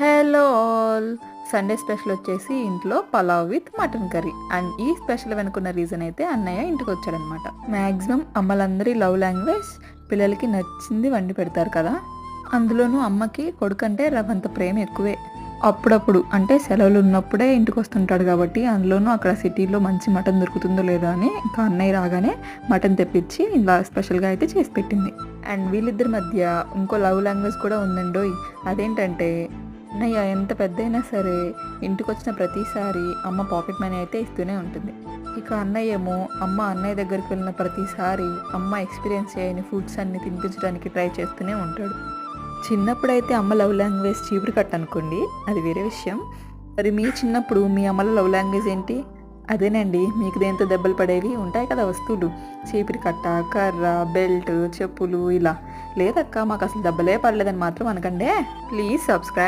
Hello all. Sunday special వచ్చేసి ఇంట్లో pulao with mutton curry. And ఈ స్పెషల్ వెనుకున్న రీజన్ అయితే అన్నయ్య ఇంటికి వచ్చాడనమాట. మ్యాక్సిమం అమ్మలందరి లవ్ లాంగ్వేజ్ పిల్లలకి నచ్చింది వండి పెడతారు కదా. అందులోనూ అమ్మకి కొడుకంటే రవంత ప్రేమ ఎక్కువే. అప్పుడప్పుడు అంటే సెలవులు ఉన్నప్పుడే ఇంటికి వస్తుంటాడు కాబట్టి అందులోనూ అక్కడ సిటీలో మంచి మటన్ దొరుకుతుందో లేదో అని ఇంకా అన్నయ్య రాగానే మటన్ తెప్పించి ఇలా స్పెషల్గా అయితే చేసి పెట్టింది. అండ్ వీళ్ళిద్దరి మధ్య ఇంకో లవ్ లాంగ్వేజ్ కూడా ఉందండోయ్. అదేంటంటే అన్నయ్య ఎంత పెద్దయినా సరే ఇంటికి వచ్చిన ప్రతిసారి అమ్మ పాకెట్ మనీ అయితే ఇస్తూనే ఉంటుంది. ఇక అన్నయ్య ఏమో అమ్మ అన్నయ్య దగ్గరికి వెళ్ళిన ప్రతిసారి అమ్మ ఎక్స్పీరియన్స్ చేయని ఫుడ్స్ అన్ని తినిపించడానికి ట్రై చేస్తూనే ఉంటాడు. చిన్నప్పుడైతే అమ్మ లవ్ లాంగ్వేజ్ చీపురు కట్ అనుకోండి అది వేరే విషయం. మరి మీ చిన్నప్పుడు మీ అమ్మల లవ్ లాంగ్వేజ్ ఏంటి? అదేనండి మీకు దేంతో దెబ్బలు పడేవి? ఉంటాయి కదా వస్తువులు. చీపిరి కట్ట కర్ర బెల్ట్ చెప్పులు ఇలా. లేదక్క మాకు అసలు దెబ్బలే పడలేదని మాత్రం అనకండే. Please subscribe